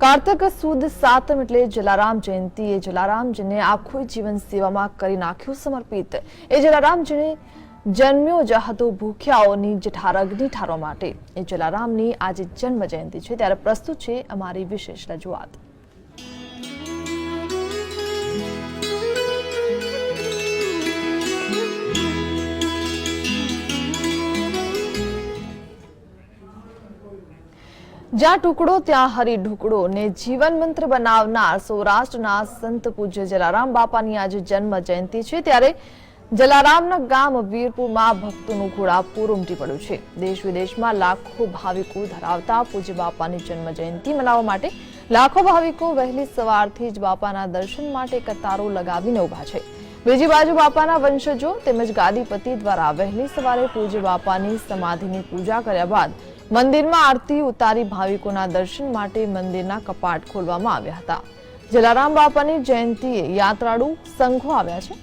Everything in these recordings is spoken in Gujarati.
કારતક સુદ સાતમ એટલે જલારામ જયંતિ. એ જલારામજીને આખું જીવન સેવામાં કરી નાખ્યું સમર્પિત. એ જલારામજીને જન્મ્યો જ હતો ભૂખ્યાઓની જઠારગ્નિ ઠારવા માટે. એ જલારામની આજે જન્મ જયંતિ છે. ત્યારે પ્રસ્તુત છે અમારી વિશેષ રજૂઆત. જ્યાં ટુકડો, ત્યાં હરી ઢુકડો ને જીવન મંત્ર બનાવનાર સૌરાષ્ટ્રના સંત પૂજ્ય જલારામ બાપાની આજે જન્મ જયંતિ છે. ત્યારે જલારામના ગામ વીરપુરમાં ભક્તોનું ઘોડાપુર ઉમટી પડ્યું છે. દેશ વિદેશમાં લાખો ભાવિકો ધરાવતા પૂજ્ય બાપાની જન્મ જયંતિ મનાવવા માટે લાખો ભાવિકો વહેલી સવારથી જ બાપાના દર્શન માટે કતારો લગાવીને ઊભા છે. બીજી બાજુ બાપાના વંશજો તેમજ ગાદીપતિ દ્વારા વહેલી સવારે પૂજ્ય બાપાની સમાધિની પૂજા કર્યા બાદ મંદિરમાં આરતી ઉતારી ભાવિકોના દર્શન માટે મંદિરના કપાટ ખોલવામાં આવ્યા હતા. જલારામ બાપાની જયંતિએ યાત્રાળુ સંઘો આવ્યા છે.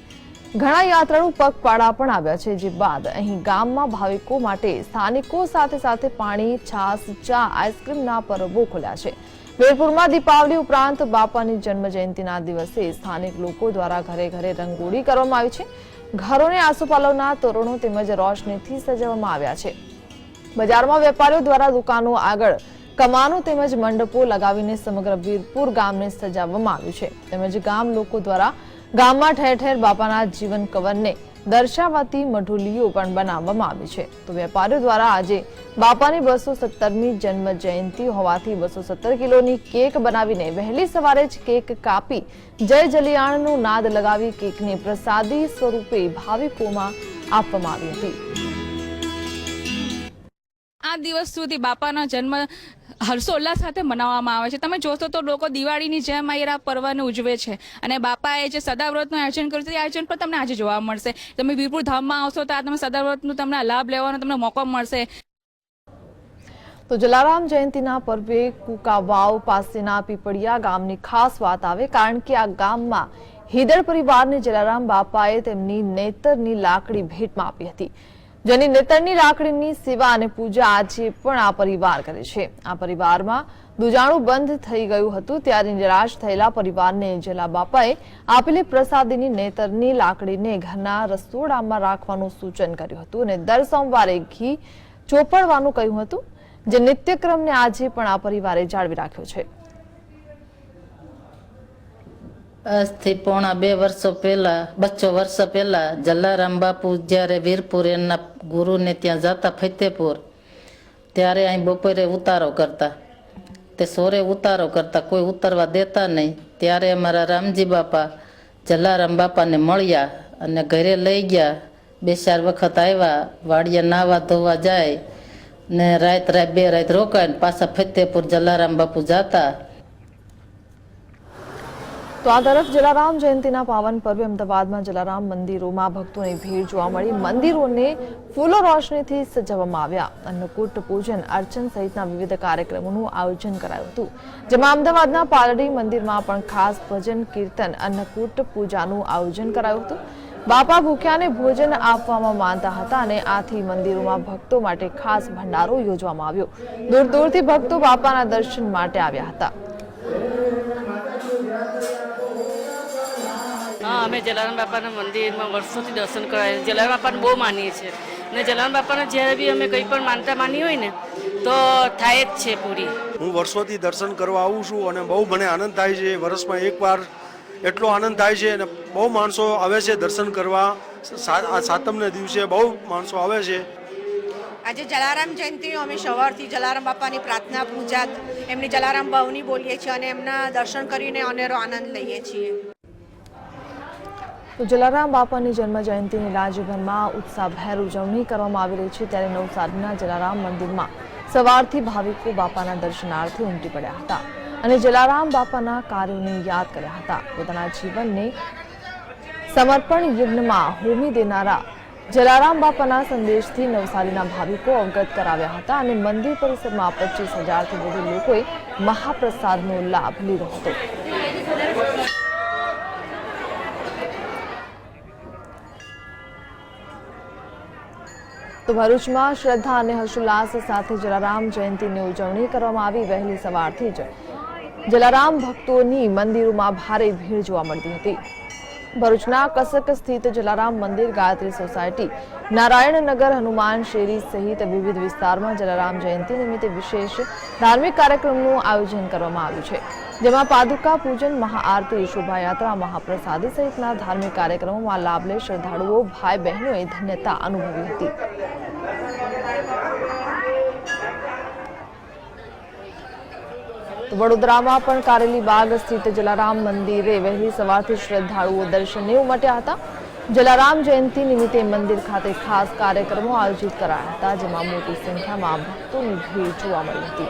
ઘણા યાત્રાળુ પગપાળા પણ આવ્યા છે, જે બાદ અહીં ગામમાં ભાવિકો માટે સ્થાનિકો સાથે સાથે પાણી છાસ ચા, આઈસ્ક્રીમના પરબો ખોલ્યા છે. વીરપુરમાં દીપાવલી ઉપરાંત બાપાની જન્મ જયંતિના દિવસે સ્થાનિક લોકો દ્વારા ઘરે ઘરે રંગોળી કરવામાં આવી છે. ઘરોને આસોપાલવના તોરણો તેમજ રોશનીથી સજાવવામાં આવ્યા છે. બજારમાં વેપારીઓ દ્વારા દુકાનો આગળ કમાનો તેમજ મંડપો લગાવીને સમગ્ર વીરપુર ગામને સજાવવામાં આવ્યું છે. તેમજ ગામ લોકો દ્વારા ગામમાં ઠેર ઠેર બાપાના જીવન કવરને દર્શાવતી મઢુલીઓ પણ બનાવવામાં આવી છે. તો વેપારીઓ દ્વારા આજે બાપાની બસો સત્તરમી જન્મ જયંતિ હોવાથી બસો સત્તર કિલોની કેક બનાવીને વહેલી સવારે જ કેક કાપી જય જલિયાણનો નાદ લગાવી કેકને પ્રસાદી સ્વરૂપે ભાવિકોમાં આપવામાં આવી હતી. આ દિવસ સુધી બાપાનો જન્મ હર્ષોલ્લાસ સાથે મનાવવામાં આવે છે. તમે જોશો તો લોકો દિવાળીની જેમ આ પર્વને ઉજવે છે અને બાપાએ જે સદાવ્રતનું આયોજન કર્યું છે, એ આયોજન પણ તમને આજે જોવા મળશે. તમે વીરપુર ધામમાં આવશો તો આ તમે સદાવ્રતનું તમને લાભ લેવાનો તમને મોકો મળશે. તો જલારામ જયંતિના પર્વે કુકાવાવ પાસેના પીપળિયા ગામની ખાસ વાત આવે, કારણ કે આ ગામમાં હિદળ પરિવારને જલારામ બાપાએ તેમની નેતરની લાકડી ભેટમાં આપી હતી. જેની નેતરની લાકડીની સેવા અને પૂજા આજે પણ આ પરિવાર કરે છે. આ પરિવારમાં દુજાણું બંધ થઈ ગયું હતું, ત્યારે નિરાશ થયેલા પરિવારને જેલા બાપાએ આપેલી પ્રસાદીની નેતરની લાકડીને ઘરના રસોડામાં રાખવાનું સૂચન કર્યું હતું અને દર સોમવારે ઘી ચોપડવાનું કહ્યું હતું, જે નિત્યક્રમને આજે પણ આ પરિવારે જાળવી રાખ્યો છે. આજથી પોણા બે વર્ષો પહેલા, બચ્ચો વર્ષ પહેલા જલારામ બાપુ જ્યારે વીરપુર એમના ગુરુને ત્યાં જતા ફતેપુર, ત્યારે અહીં બપોરે ઉતારો કરતા. તે સોરે ઉતારો કરતા, કોઈ ઉતરવા દેતા નહીં. ત્યારે અમારા રામજી બાપા જલારામ બાપાને મળ્યા અને ઘરે લઈ ગયા. બે ચાર વખત આવ્યા વાડિયા નાવા ધોવા જાય ને રાત રાત બે રાત રોકાય પાછા ફતેપુર જલારામ બાપુ જાતા. તો આ તરફ જલારામ જયંતિના પાવન પર્વે અમદાવાદમાં જલારામ મંદિરોમાં ભક્તોની ભીડ જોવા મળી. મંદિરોને ફૂલો રોશનીથી સજાવવામાં આવ્યા. અન્નકૂટ, પૂજન, અર્ચન સહિતના વિવિધ કાર્યક્રમોનું આયોજન કરાયું હતું. જેમાં અમદાવાદના પાલડી મંદિરમાં પણ ખાસ ભજન, કીર્તન, અન્નકૂટ, પૂજાનું આયોજન કરાયું હતું. બાપા ભૂખ્યાને ભોજન આપવામાં માનતા હતા અને આથી મંદિરોમાં ભક્તો માટે ખાસ ભંડારો યોજવામાં આવ્યો. દૂર દૂરથી ભક્તો બાપાના દર્શન માટે આવ્યા હતા. હા અમે જલારામ બાપાના મંદિરમાં વર્ષોથી દર્શન કરાય જલારામ બાપાને બહુ માનીએ છીએ. અને જલારામ બાપાને જ્યારે બી અમે કંઈ પણ માનતા માની હોય ને તો થાય જ છે પૂરી. હું વર્ષોથી દર્શન કરવા આવું છું અને બહુ મને આનંદ થાય છે. વર્ષમાં એકવાર એટલો આનંદ થાય છે અને બહુ માણસો આવે છે દર્શન કરવા. સાતમને દિવસે બહુ માણસો આવે છે. આજે જલારામ જયંતિ અમે સવારથી જલારામ બાપાની પ્રાર્થના પૂજા એમની જલારામ ભાવની બોલીએ છીએ અને એમના દર્શન કરીને અનેરો આનંદ લઈએ છીએ. તો જલારામ બાપાની જન્મ જયંતિની રાજ્યભરમાં ઉત્સાહભેર ઉજવણી કરવામાં આવી રહી છે ત્યારે નવસારીના જલારામ મંદિરમાં સવારથી ભાવિકો બાપાના દર્શનાર્થે ઉમટી પડ્યા હતા અને જલારામ બાપાના કાર્યોને યાદ કર્યા હતા. પોતાના જીવનને સમર્પણ યજ્ઞમાં હોમી દેનારા જલારામ બાપાના સંદેશથી નવસારીના ભાવિકો અવગત કરાવ્યા હતા અને મંદિર પરિસરમાં પચીસ હજારથી વધુ લોકોએ મહાપ્રસાદનો લાભ લીધો હતો. તો ભરૂચમાં શ્રદ્ધા અને હર્ષોલ્લાસ સાથે જલારામ જયંતિની ઉજવણી કરવામાં આવી વહેલી સવારથી જ. જલારામ ભક્તોની મંદિરોમાં ભારે ભીડ જોવા મળતી હતી. ભરૂચના કસક સ્થિત જલારામ મંદિર ગાયત્રી સોસાયટી નારાયણનગર હનુમાન શેરી સહિત વિવિધ વિસ્તારમાં જલારામ જયંતિ નિમિત્તે વિશેષ ધાર્મિક કાર્યક્રમનું આયોજન કરવામાં આવ્યું છે. જેમાં પાદુકા પૂજન, મહાઆરતી, શોભાયાત્રા, મહાપ્રસાદી સહિતના ધાર્મિક કાર્યક્રમોમાં લાભ લઈ શ્રદ્ધાળુઓ ભાઈ બહેનોએ ધન્યતા અનુભવી હતી. વડોદરામાં પણ કારેલી બાગ સ્થિત જલારામ મંદિરે વહેલી સવારથી શ્રદ્ધાળુઓ દર્શને ઉમટ્યા હતા. જલારામ જયંતિ નિમિત્તે મંદિર ખાતે ખાસ કાર્યક્રમો આયોજિત કરાયા હતા, જેમાં મોટી સંખ્યામાં ભક્તોની ભીડ જોવા મળી હતી.